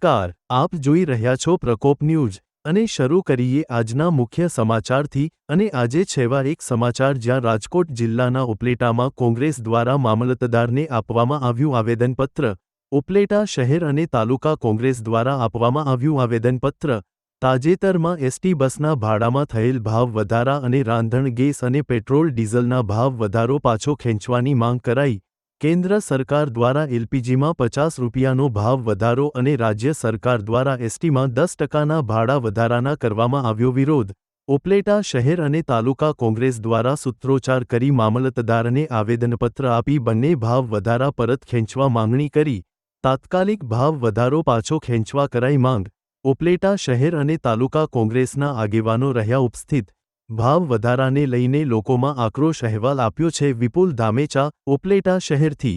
નમસ્કાર, આપ જોઈ રહ્યા છો પ્રકોપ ન્યૂઝ. અને શરૂ કરીએ આજના મુખ્ય સમાચારથી, અને આજે છેવા એક સમાચાર જ્યાં રાજકોટ જિલ્લાના ઉપલેટામાં કોંગ્રેસ દ્વારા મામલતદારને આપવામાં આવ્યું આવેદનપત્ર. ઉપલેટા શહેર અને તાલુકા કોંગ્રેસ દ્વારા આપવામાં આવ્યું આવેદનપત્ર. તાજેતરમાં એસટી બસના ભાડામાં થયેલ ભાવ વધારા અને રાંધણ ગેસ અને પેટ્રોલ ડીઝલના ભાવ વધારો પાછો ખેંચવાની માંગ કરાઈ. કેન્દ્ર સરકાર દ્વારા એલપીજીમાં પચાસ રૂપિયાનો ભાવ વધારો અને રાજ્ય સરકાર દ્વારા એસટીમાં દસ ટકાના ભાડા વધારાના કરવામાં આવ્યો વિરોધ. ઓપલેટા શહેર અને તાલુકા કોંગ્રેસ દ્વારા સૂત્રોચ્ચાર કરી મામલતદારને આવેદનપત્ર આપી બંને ભાવ વધારા પરત ખેંચવા માંગણી કરી. તાત્કાલિક ભાવ વધારો પાછો ખેંચવા કરાઈ માંગ. ઓપલેટા શહેર અને તાલુકા કોંગ્રેસના આગેવાનો રહ્યા ઉપસ્થિત. ભાવ વધારાને લઈને લોકોમાં આક્રોશ અહેવાલ આપ્યો છે. વિપુલ ધામેચા ઓપલેટા શહેરથી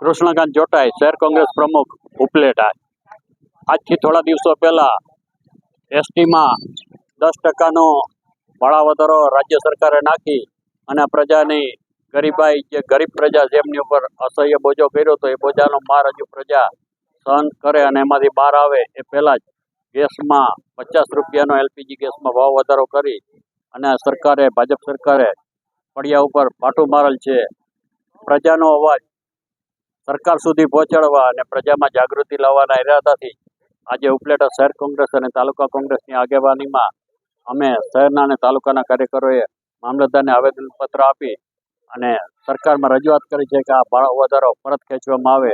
કૃષ્ણકાંત જોટાઈ, શહેર કોંગ્રેસ પ્રમુખ ઉપલેટા. આજથી થોડા દિવસો પહેલા એસટીમાં દસ ટકાનો ભાડા વધારો રાજ્ય સરકારે નાખી અને પ્રજાની ગરીબાઈ જે ગરીબ પ્રજા જેમની ઉપર અસહ્ય બોજો કર્યો હતો એ બોજાનો માર હજુ પ્રજા સહન કરે અને એમાંથી બહાર આવે એ પહેલાં જ ગેસમાં પચાસ રૂપિયાનો એલપીજી ગેસમાં ભાવ વધારો કરી અને સરકારે, ભાજપ સરકારે ફળિયા ઉપર પાટું મારેલ છે. પ્રજાનો અવાજ સરકાર સુધી પહોંચાડવા અને પ્રજામાં જાગૃતિ લાવવાના ઇરાદાથી આજે ઉપલેટા શહેર કોંગ્રેસ અને તાલુકા કોંગ્રેસની આગેવાનીમાં અમે શહેરના અને તાલુકાના કાર્યકરોએ મામલતદારને આવેદનપત્ર આપી અને સરકારમાં રજૂઆત કરી છે કે આ ભાવ વધારો પરત ખેંચવામાં આવે